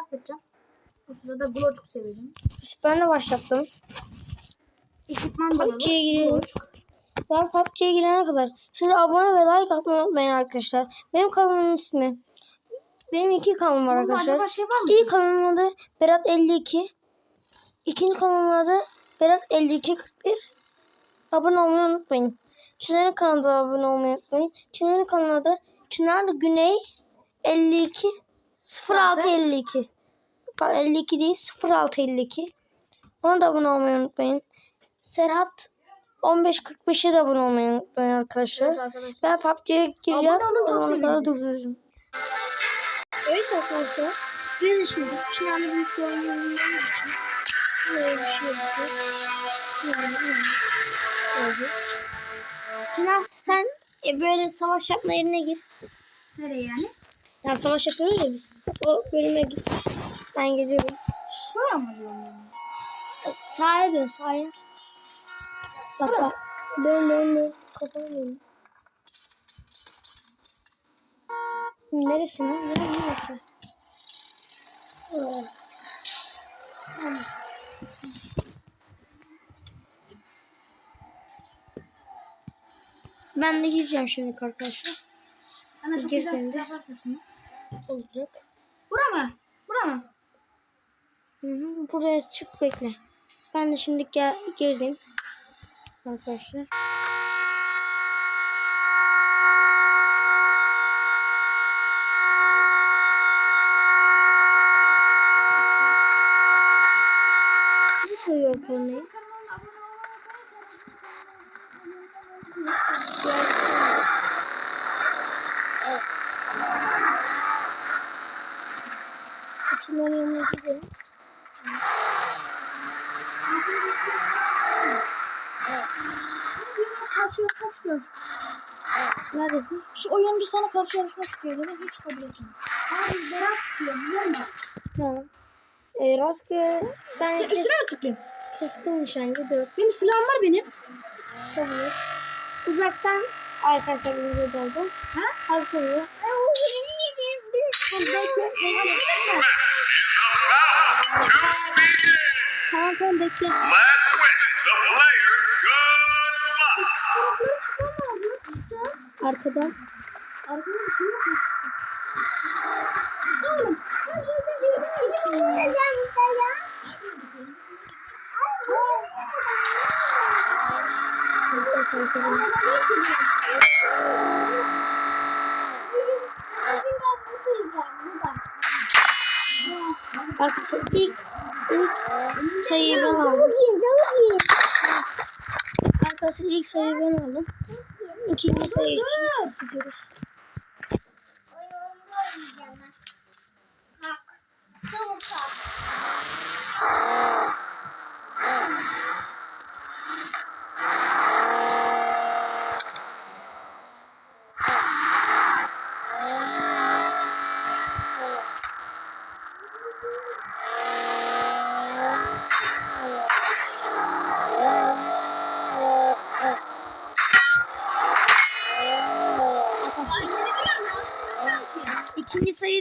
Nasıl yapacağım? Bu sırada Glow çok seviyorum. Ben de başlattım. Ekipman. PUBG'ye girelim. Ben PUBG'ye girene kadar siz abone ve like atmayı unutmayın arkadaşlar. Benim kanalımın ismi. Benim iki kanalım var Bunda arkadaşlar. şey var mı? İlk kanalımın adı Berat 52. İkinci kanalımın adı Berat 5241. Abone olmayı unutmayın. Çınar'ın kanalına da abone olmayı unutmayın. Çınar'ın kanalına adı Çınar Güney 52 0652. Pardon 52 değil 0652. Ona da abone olmayı unutmayın. Serhat 1545'e de abone olmayı unutmayın arkadaşlar. Evet arkadaşlar. Ben PUBG'ye gireceğim. Abone olun, çok seviniriz. Evet arkadaşlar. Biz de şimdi Çınar'la büyük böyle bir şey yapacağız. Çınar sen e, böyle savaş yapma yerine gir. Nereye yani? Ya savaş yapıyoruz ya biz. O bölüme git. Ben geliyorum. Şuraya mı diyorum yani? Sağa dön sağa. Bak bak. Dön dön dön. Dön. Neresi lan? Nereye ne bakıyor? Ben de gireceğim şimdi arkadaşlar. Ana çok güzel sen de. silah varsa şimdi. Olacak. Bura mı? Bura mı? Hı hı, buraya çık bekle. Ben de şimdi gel girdim. Arkadaşlar. Ne koyuyor korneyi? Gidelim. Karşı yarışmak istiyor. Neredesin? Şu oyuncu sana karşı yarışmak istiyor dedi. Hiç kabul etmiyor. Abi Berat diyor biliyor musun? Tamam. E, rastgele ben Sen kes, üstüne mi tıklayayım? kestim nişancı dört. Benim silahım var benim. Tabii. Uzaktan arkadaşlar bizi daldım. Ha? Hadi koyuyor. Tamam tamam bekle. Luck. Arkadan. Arkada bir şey yok mu? Oğlum. Ben zaten Arkadaşlar ilk, ilk sayıyı ben aldım. Arkadaşlar ilk sayıyı ben aldım. İkinci sayı için gidiyoruz.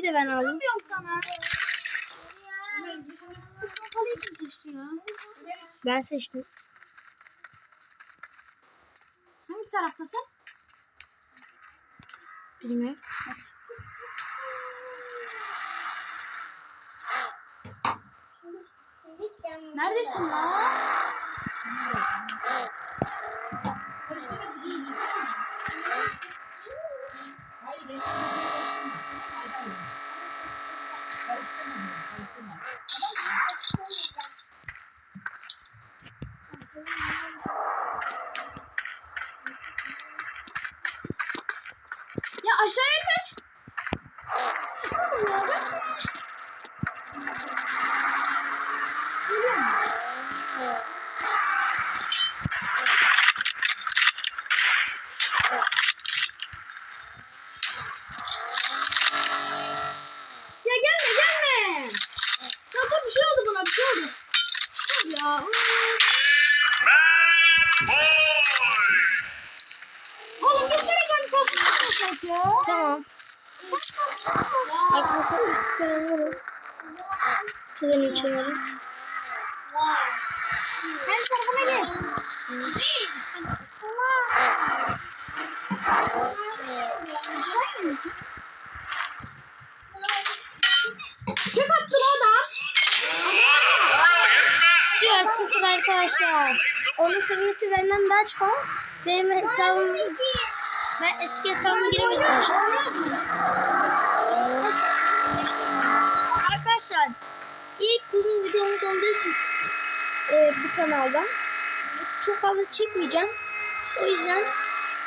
Da ben aldım. Sana. Kapalı için seçti ya. Ben seçtim. Hangi taraftasın? Bilmiyorum. Neredesin lan? Tatlısını ya. Tamam. Arkadaşlar üst sayıları. Çizelim kenara. Hem tarafına geç. Tek attı lan adam. Ya sıfır arkadaşlar. Onun seviyesi benden daha çok. Benim hesabım... Ben eski hesabıma giremedim. Arkadaşlar ilk uzun videomuz olduğu için e, bu kanalda çok fazla çekmeyeceğim. O yüzden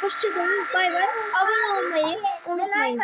hoşçakalın. Bay bay. Abone olmayı unutmayın.